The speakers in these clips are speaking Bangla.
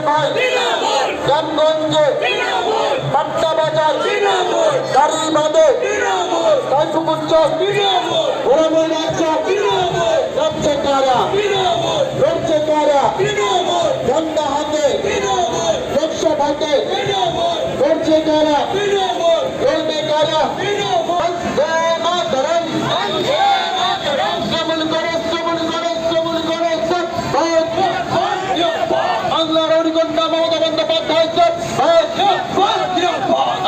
পৌরসভায় গ্রামগঞ্জে পাট্টা বাজার গাড়ি বাঁধে কাইফুকুর চক ওরামের রাস্তা রক্ষে কারা রক্ষে কারা ঝন্ডা হাতে লোকসভাতে করছে কারা করবে কারা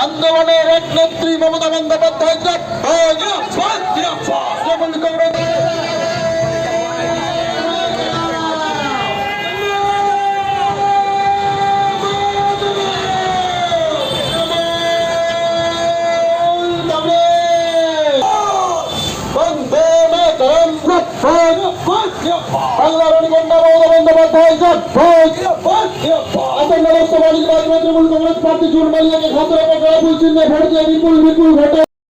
আন্দোলনের এক নেত্রী মমতা বন্দ্যোপাধ্যায় অনিকন্যা মমতা বন্দ্যোপাধ্যায় আসন্ন লোকসভা নির্বাচনে তৃণমূল কংগ্রেস প্রার্থী জুন মালিয়াকে খাতরা পটরা চিহ্নে ভোট দিয়ে বিপুল বিপুল ভোটে